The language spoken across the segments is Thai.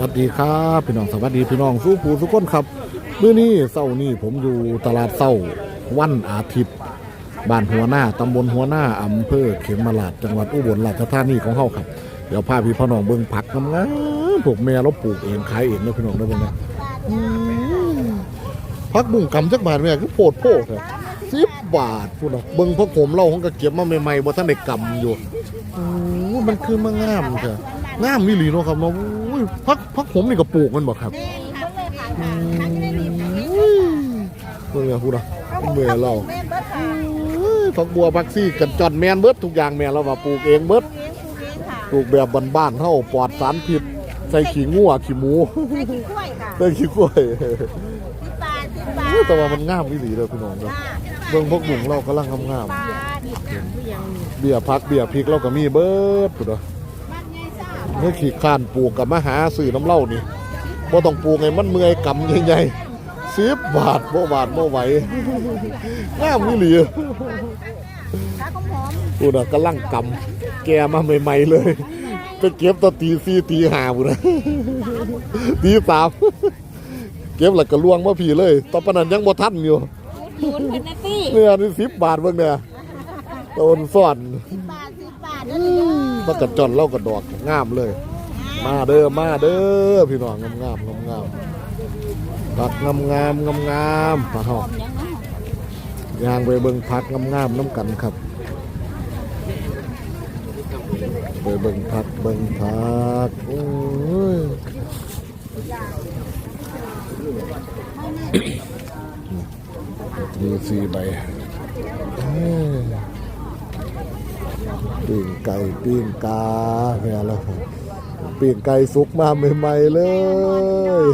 วัสดีครับพี่น้องสวัสดีพี่น้องสู้ผู้ทุกคนครับเมื้อนี้เช้านี้ผมอยู่ตลาดเช้าวันอาทิตย์บ้านหัวหน้าตำบลหัวหน้าอำเภอเขมราชจังหวัดอุบลราชธานีของเฮาครับเดี๋ยวพาพี่พ่อน้องเบิ่งผักงามๆพวกแม่เราปลูกเองขายเองนะพี่น้องได้อเบิ่งนะอืมผักบุ้งกำจักบาทแม่คือโพดโพดครับสิบบาทพุ่นน่ะเบิ่งพักผมเราของก็เก็บมาใหม่ๆบ่ทันได้กำอยู่โอ้มันคือมางามเถอะงามมิลีเนาะครับเนาะ พักพักผมนี่ก็ปลูกมันบ่ครับอืมเมื่อพูดอะเมื่อเราเอ้ยผักบัวผักซี่กันจอนแมนเบิดทุกอย่างแมนเราว่าปลูกเองเบิดปลูกแบบบ้านๆเฮาปลอดสารพิษใส่ขี้งัวขี้หมูใส่ขี้กล้วยค่ะใส่ขี้กล้วยสิบบาทสิบบาทโอ้แต่ว่ามันงามมิลีเลยพี่น้องเนาะเบิ่งพวกหนุ่มเรากำลังงามบาทนี่ค่ะผู้ยังๆเบี้ยพักเบี้ยพริกเราก็มีเบิดพุ่นเนาะบ้านไงซ่า เมื่อขี้ข้านปลูกกับมาหาซื้อน้ำเหล้านี่บ่ต้องปลูกไงมันเมื่อยกำใหญ่ๆสิบบาทบ่บาทบ่ไหวงามนี่หลีข้าวหอมกูน่ะกำลังกำแกมาใหม่ๆเลยไปเก็บตอนตีสี่ตีห้าบุนะตีสามเก็บแล้วก็ล่วงมาพี่เลยตอนปานนั้นยังบ่ทันอยู่ยูนเป็นนาตี้เนี่ยนี่สิบบาทเบิ่งเนี่ยโดนซ่อน มันกระจอนเล่ากระดอกงามเลย มาเด้อมาเด้อพี่น้องงามงามงามงามผักงามงามงามงามมาเฮายังนะย่างไปเบิ่งผักงามงามน้ำกันครับไปเบิ่งผักเบิ่งผักโอ้ยมีสี่ใบ ปิ้งไก่ปิ้งกาเนี่ยแล้วครับปิ้งไก่สุกมาใหม่ๆเลย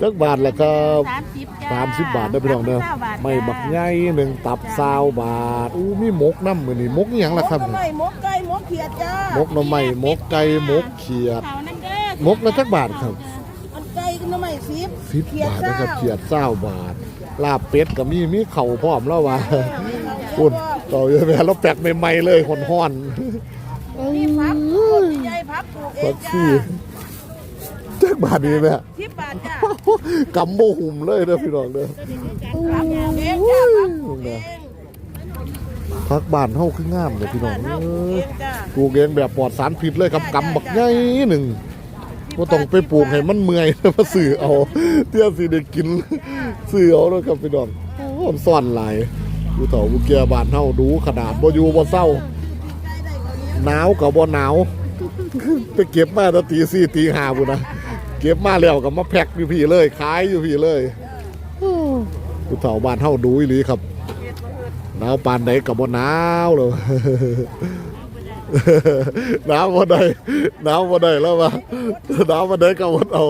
จักบาทละครับสามสิบจ้าสามสิบบาทได้อพี่น้องเด้อสามสิบาทไม่บักใหญ่หนึ่งตับซาวบาทอู้มีหมกน้ำมือนี่มกอหย่างละครับมกไก่มกไก่มกเขียดจ้ามกหน่อไม้หมกไก่หมกเขียดเขานั่นเด้อมกละจักบาทครับมันไก่กับหน้ำไม้สิบสิบบาทนะครับเขียดเศร้าบาทลาบเป็ดก็มีมีเข่าพร้อมแล้วว่ะอุ่น ต่อเยอะแม่เราแปลกใหม่ๆเลยหอนหอนนี่พับใหญ่พับปลูกเอๆบังกจ้าซี่จักบาทดีไหมสิบบาทจ้ากำโมหุ่มเลยเด้อพี่น้องเด้อพับปลูกเองจ้าพับปลูกเองพักบ้านเฮาคืองามเลยพี่น้องบ้านเอเฮาปลูกอเองจ้าปลูกเองแบบปลอดสารพิษเลยครับกำบักใหญ่หนึ่งว่าต้องไปปลูกให้มันเมื่อยมาสื่อเอาเตี้ยสิได้กินสื่อเอาแล้วครับพี่น้องโอ้มันซ่อนหลาย ดูเถาบุเกียบ้านเฮาดูขนาดบ่อยู่บ่เศร้าหนาวกับบ่หนาวไปเก็บมาตั้งตีสี่ตีห้าบุนะเก็บมาแล้วก็มาแพ็คอยู่พี่เลยขายอยู่พี่เลยดูเถาบ้านเฮาดูอีหลีครับหนาวปานไหนกับบ่หนาวเลยหนาวบ่ได้หนาวบ่ได้แล้ววะหนาวบ่ได้กับบ่เอา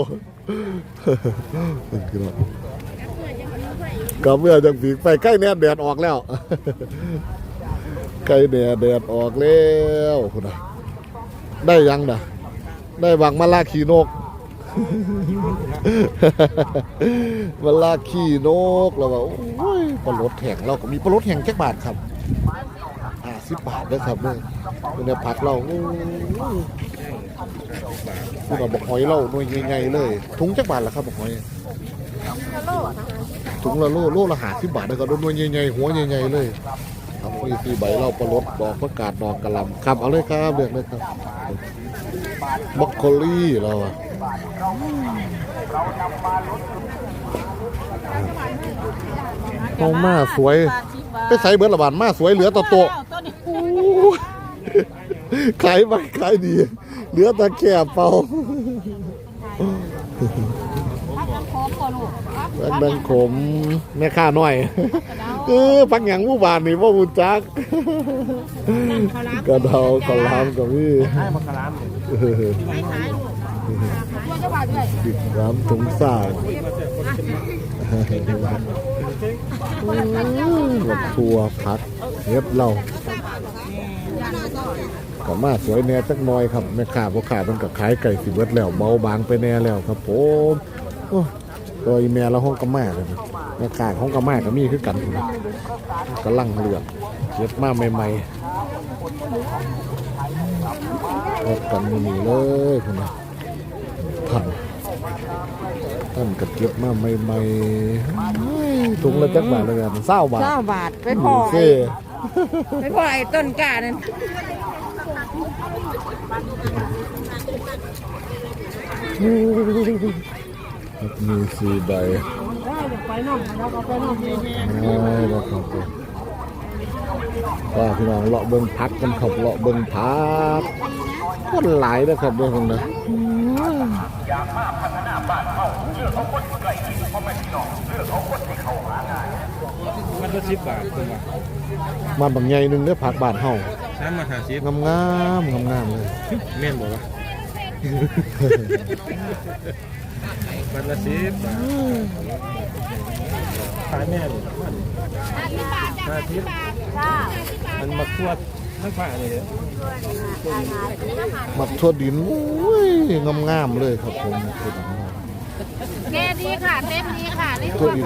กับเมื่อจังฝีไปใกล้แน่แดดออกแล้วใกล้แดดแดดออกแล้วคุณนะได้ยังนะได้บังมาลาขี่นกมาลาขี่นกแล้วว่าโอ้ยปลาลดแห่งเราก็มีปลาลดแห่งแจ็คบาทครับห้าสิบบาทนะครับเนี่ยเนี่ยผักเราคุณเอาบอกหอยเราหน่วยใหญ่ๆเลยถุงแจักบาทละครับบอกหอย ถุงละโลโลละหาสิบบาทนะครับหน่วยใหญ่ๆหัวใหญ่ๆเลยครับนี่คือใบเราปลาลดดอกประกาศดอกกระหลำครับเอาเลยครับเลือกเลยครับบรอกโคลี่เราอะเอามาสวย ไปใส่เบิร์ดละบาทมาสวยเหลือแตัวโตะต้นนี้โอ้ยขายไปขายดี เหลือแต่แค่เป่า พักน้ำโค้งก่อนลู กพักแบงดังขมแม่ค้าน้อยเออพักหยังผู้บานนี่ว่าบุญจักกระเดาขาวหลามกับพี่ให้มาคารามเนี่ยเออไม่ขายลูกตัวจะบาทด้วยติดน้ำถุงสายหมดทัวพัดเฮ็ดเราก็มาสวยแน่จักหน่อยครับแม่ค้าพ่อค้ามันก็ขายไก่สิเบิดแล้วเบาบางไปแน่แล้วครับผมโอ้ ตัวอีแม่เราห้องกระมาเลยนะแม่ค้าห้องกระมาก็มีคือกันพุ่นนะกำลังเลือกเก็บมาใหม่ๆเลือกกันนี่เลยคุณนะท่านท่านกับเก็บมาใหม่ๆเฮ้ยถุงละจักบาทเลยกันเศร้าบาทเก้าบาทไปพอโอเคไปพอไอ้ต้นกล้านั่น มีสีใบไปน้องเราก็ไปน้องง่ายแล้วครับผมว่าพี่น้องเลาะเบิ่งพักกันครับเลาะเบิ่งพักคนหลายนะครับเบิ่งคนนะมันละสิบบาทคุณว่ามาบางใหญ่หนึงเด้อผักบาทเฮาสามมาห้าสิบงามงามงามงามๆเลยแม่นบอกว่า มันละสิบบาทขายแม่นมันห้าสิบมันมาขวดทั้งฝ่าเลยมักทั่วดินโอ้ยงามงามๆเลยครับผมทั่วดินแกดีค่ะเต็มดีค่ะนี่ทั่วดิน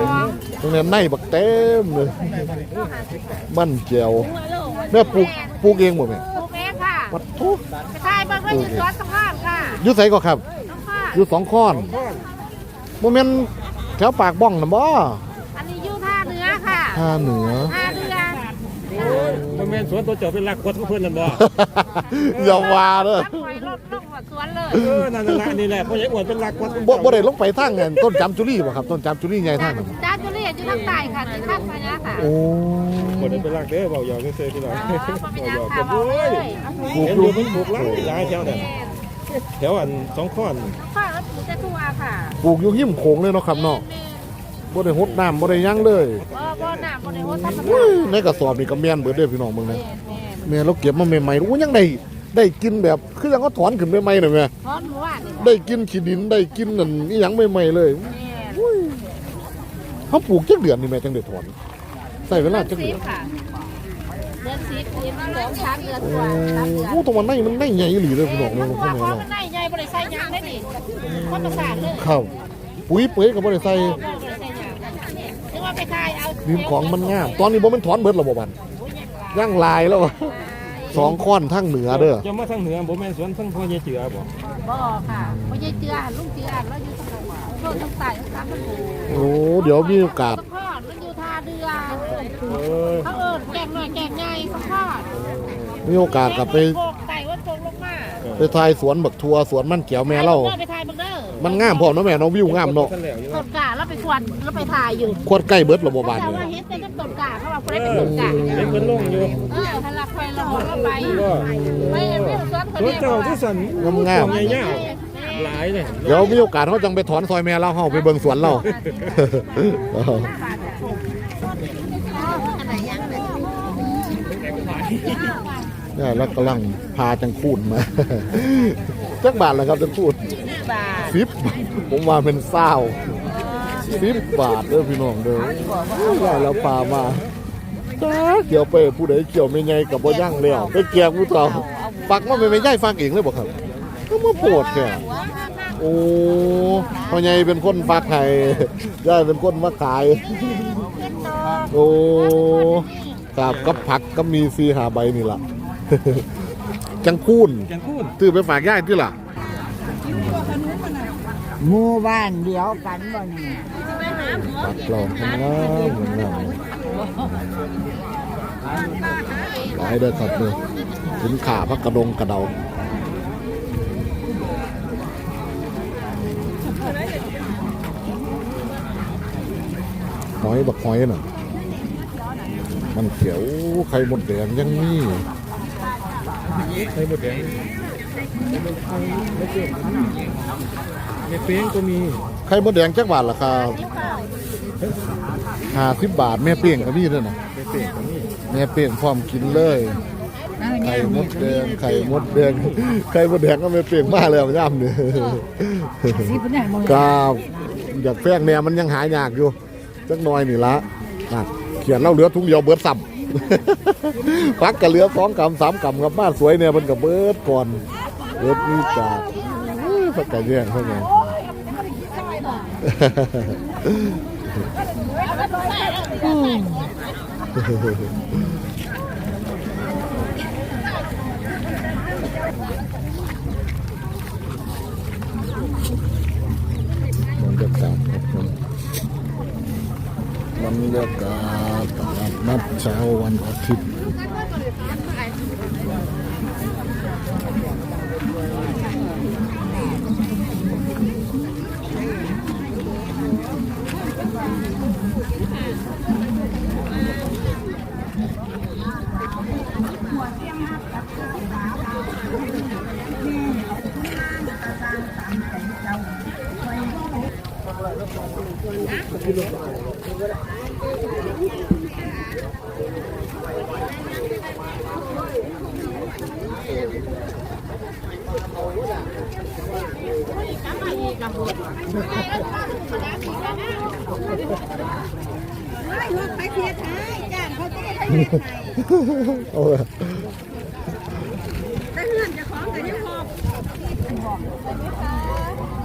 ตรงนี้ในบักเต็มเลยบ้านแจวแม่ปลูกปลูกเองหมดไหมปลูกเองค่ะวัดทุกไปทายเบิ่งว่าอยู่สวนสภาพค่ะอยู่ไสก็ครับสภาพ อยู่สองข้อนโมเมนต์แถวปากบ้องนะบ่อันนี้อยู่ท่าเรือค่ะท่าเหนือท่าเรือมันแม่นสวนตัวเจ้าเป็นรักขวดของเพื่อนนั่นบ่อย่าว่าเด้อรับไว้รถลงหัวสวนเลยเออนั่นน่ะนี่แหละเพราะยังอวดเป็นรักขวดบ่บ่ได้ลงไปทางนั้นต้นจามจุลีบ่ครับต้นจามจุลีใหญ่ทางนั้นจ้าจุเลียอยู่ทางใต้ค่ะที่ข้างพญาค่ะโอ้บ่ได้เป็นรักเด้อเบาหยอกเซ่ๆพี่น้องอ๋อบ่เป็นหยังหยอกค่ะกันบอกเลโอ้ยยปลูกเห็นออยู่ยู่มันปลูกหลายหลายแถวแม่เนี่ย แถวอันสองข้อนข้าแล้วปลูกแต่ทั่วค่ะปลูกอยู่หิมโขงเลยเนาะครับเนาะบ่ได้หดน้ำบ่ได้หยังเลยบ่บ่น้ำบ่ได้โหธรรมเฮ้ชายติในกระสอบนี่ก็แม่นเบิดเด้อพี่น้องเบิ่งนะแม่นแม่เราเก็บมาใหม่ๆโอ้ยังได้ได้กินแบบคือยังเขาถอนขึ้นใหม่ๆน่ะแม่ๆพร้อมหมู่บ้านนี่ได้กินขี้ดินได้กินนั่นอีหยังใหม่ๆเลยแม่นเขาปลูกจักเดือนนี่แม่จังได้ถอนใช้เวลาจักสิเดือบนค่ะเดือน สิบเดือนสองสามเดือนโอ้กว่าสามเดือนโหตรงมันในมันในใหญ่อีหลีเลยพี่น้องมัเนาะนข้าว่างในเพราะเนาะมันได้ใหญ่บ่ได้ใส่หยังได้ดิคนประสานเลยครับปุ๋ยเปื่อยก็บ่ได้ใส่บ่ได้ใส่หยังนึกว่าไปทายเอาดินของมันงาม ตอนนี้บ่แมันถอนเบิดแล้วบ่บัดย่างลายแล้ววะสองค้อนทางเหนือเด้อจะมาทางเหนือบ่แม่นสวนทางพ่อใหญ่เจือบ่บ่ค่ะบ่ใช่เจือหันลุงเจือหันแล้วอยู่ทางไหนโลกทางใต้ทางสามมันอยู่โอ้เดี๋ยวมีโอกาส สะพอดมันอยู่ท่าเรือเออเขาเอิ้นแก่งน้อยแก่งใหญ่สะพอดมีโอกาสกลับไปโคกไต่ว่าโคกลงมาไปทายสวนบักทัวสวนมันแก้วแม่เรา ไปทายบักเด้อมันงามพร้อมเนาะแม่เนาะวิวงามเนาะท่านแล้วอยู่ต้นกล้าแล้วไปควันแล้วไปถ่ายอยู่ควดใกล้เบิดแล้วบ่บาดแต่นี่ว่าเห็นแต่กับต้นกล้าเขาว่าคนได้เป็นต้นกล้าเห็นเพิ่นลงอยู่เออถ้ารักไปเราเราไปก็ไปวิวสวนคนรถเดียวเจ้าที่สันงามใหญ่ๆหลายเลยๆเดี๋ยวมีโอกาสเขาจังไปถอนซอยแม่เราเฮาไปเบิ่งสวนเรา เนี่ยแล้วกำลังพาจังคูนมา จักบาทแล้วครับจังคูนบาทสิบบาทผมว่าเป็นเศร้าสิบบาทเด้อพี่น้องเด้อได้แล้วพามาจ้าเกี่ยวไปผู้ใดเกี่ยวไม่ไงกับบ่ยั่งแล้วไปเกี่ยวผู้เฒ่าฟักมาไม่ไม่ใหญ่ฟักเองเลยบ่ครับก็มาโปรดแกโอ้พ่อใหญ่เป็นคนฟักให้ย่ายเป็นคนมาขาย โอ้ ครับกับผักก็มีซีหาใบนี่ล่ะ จังคูนแกงคูนตื้อไปฝากย่ายที่ล่ะหมู่บ้านเดียวกันบ่นี่ปักกลองทำงานทำงานหลายเด้อครับเลยถึงขาพักกระดงกระเดาหอยบักหอยน่ะ มันเขียวไข่มดแดงยังมีไข่หมดแดงในเฟ้งก็มีไข่มดแดงจักบาทราคาห้าสิบบาทแม่เปี้ยงก็มีด้วยนะในเฟ้งก็มีแม่เปี้ยงพร้อมกินเลยไข่มดแดงไข่มดแดงไข่มดแดงก็ไม่เปลี่ยนมากเลยย่ำเนี่ยสิบเนี่ยมึงครับอยากแป้งแนวมันยังหายากอยู่จักหน่อยนี่ละนั่นเขียนเล่าเหลือทุ่งเดียวเบิดซ้ำพักกับเหลือสองกำสามกำกับบ้านสวยเนี่ยมันกับเบิดก่อนเบิดนี่จากพักกับแย่งเท่าไงบรรยากาศร รยากาศตลาดนัดเช้าวันอาทิตย์ เอาเลย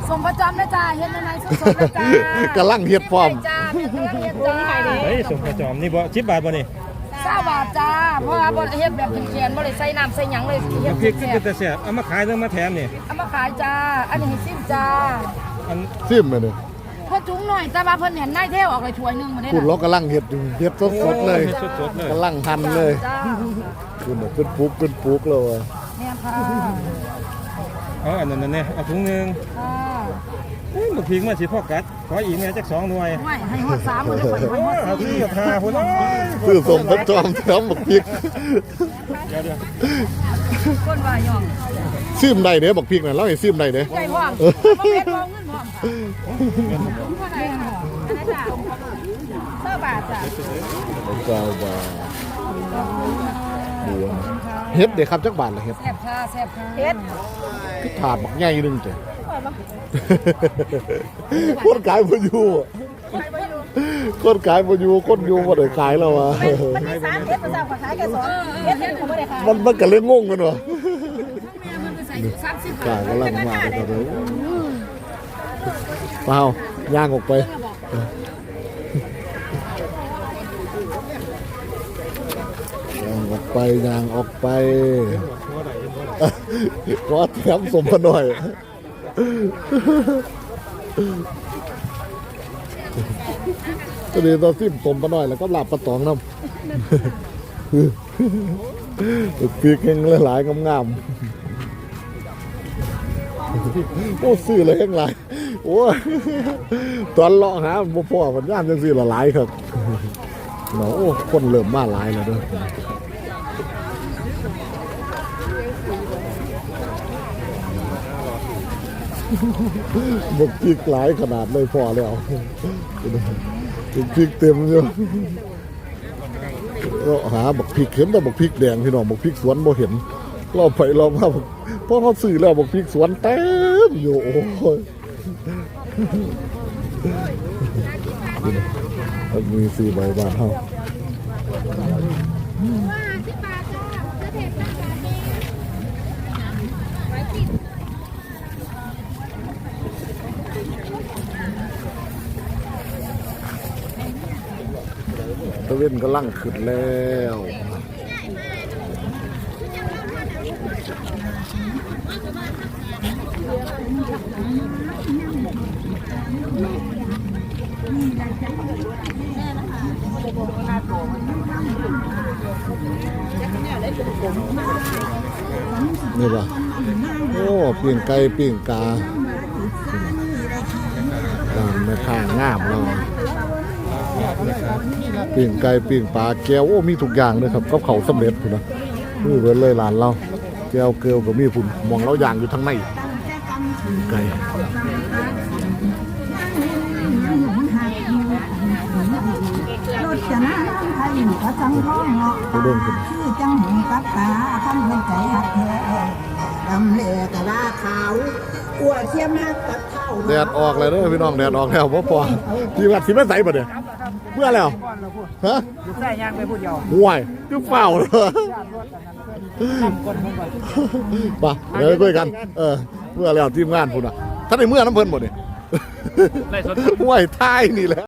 สมประจำนะจ้าเฮ็ดอะไรสมนะจ้ากำลังเฮ็ดพร้อมจ้าเฮ็ดอะไรเฮ็ดจ้า เฮ้ยสมกระจอมนี่บ่10บาทบ่นี่ เศร้าบาทจ้าเพราะว่าบ่ได้เฮ็ดแบบเขียนๆบ่ได้ใส่น้ำใส่หยังเลยเฮ็ดน้ำพริกแซ่ก็บแต่แซ่บเอามาขายแล้วมาแถมนี่ๆเอามาขายจ้า อันนี้ให้ซิมจ้าอันซิมไปเลยพอจุ้งหน่อยแต่ว่าเพิ่นเห็นนายเท่ออกเลยถ้วยหนึงมาได้คุณน่ะล็อกกำลังเฮ็ดอยู่เฮ็ดสดๆเลยสดๆเลยกำลังหั่นเลยจ้าคุณน่ะขึ้นปุ๊กขึ้นปุ๊กเลยว่ะแม่ค่ะ เอาอันนั้นเนี่ยเอาถุงหนึง ค่ะ อุ้ยบักพริกมาสิพ่อกัด ขออีกแม่จักสองหน่วยห่วยให้ฮอด3มื้อได้ข่อยให้ฮอดเอาที่กับทาพุ่นเอ้ยซื้อสมพัดจอมแถมบักพริกเดี๋ยวเดี๋ยว4คนว่าย่องซิมได้เด้บักพริกน่ะเราให้ซิมได้เด้ใจพร้อมบ่เม็ดบ่เงินพร้อมเท่าไหร่ค่ะอันนั้นจ้าเท่าบาทจ้าเก้าบาทบัวเฮ็ดเด้ครับจักบาทละเฮ็ดแซ่บค่ะแซ่บค่ะเฮ็ดคือถาดบักใหญ่หนึงจ้ะ คนขายบ่อยู่อะคนขายบ่อยู่คนอยู่บ่ได้ขายแล้วอะมันมีสามเฮ็ดประจำขายแค่สองเฮ็ดเฮ็ดก็บ่ได้ขายมันมันก็เลยงงกันว่ะแม่มันไปใส่30กาบาทกำลังมาเลยครับเปล่าย่างออกไปย่างออกไปย่างออกไปขอแถมสมมาหน่อย ก็ดีตอนซิมสมมาหน่อยแล้วก็หลับปลาตองน้ำปีกเองหลายๆงามๆโอ้ซื้อเลยแห้งหลายโอ้ตอนเลาะหาบ่พอมันย่านจังซี่ละหลายครับเนาะโอ้คนเริ่มมาหลายแล้วเด้อ บกพริกหลายขนาดเลยพอแล้วบกพริกเต็มอยู่เราหาบักพริกเห็นแต่บักพริกแดงพี่น้องบักพริกสวนบ่เห็นเราไปเรามาเพราะเขาซื้อแล้วบอกพริกสวนเต็มอยู่โอ้ยมันมีสี่ใบบ้านเขา เว่นก็ลั่งขึ้นแล้วนี่ป่ะโอ้ปิ่งไก่ปิ่งกาอ่าแม่ค้างามเรา ปิ่งไก่ปิ่งปลาแก้วโอ้มีทุกอย่างเลยครับกับเขาวสำเร็จพุ่นนะนี่เบิดเลยร้านเราแก้วเกลียวก็มีพุ่นหมองเราอย่างอยู่ทางในปิ่งไก่รถจะน้ำไทยก็จังท้องเงาะไปเบิ่งพุ่นชื่อจังหงกับตาคำเป็นใจหักแท้ดำเลือกะลาขาวอ้วนเทียมหักกับเท่าแดดออกเลยเด้อพี่น้องแดดออกแล้วพ่อพอที่วัดสิมาใส่บ่เนี่ย เมื่อแล้วฮะใส่ยางไปพูดยอมห่วยคือเฝ้าเลยป่ะเดี๋ยวไปคุยกัน เออ เมื่อแล้วทีมงานพุ่นอะท่านในเมื่อน้ำเพิ่นหมดเนี่ยไล่สดห่วยท้ายนี่แหละ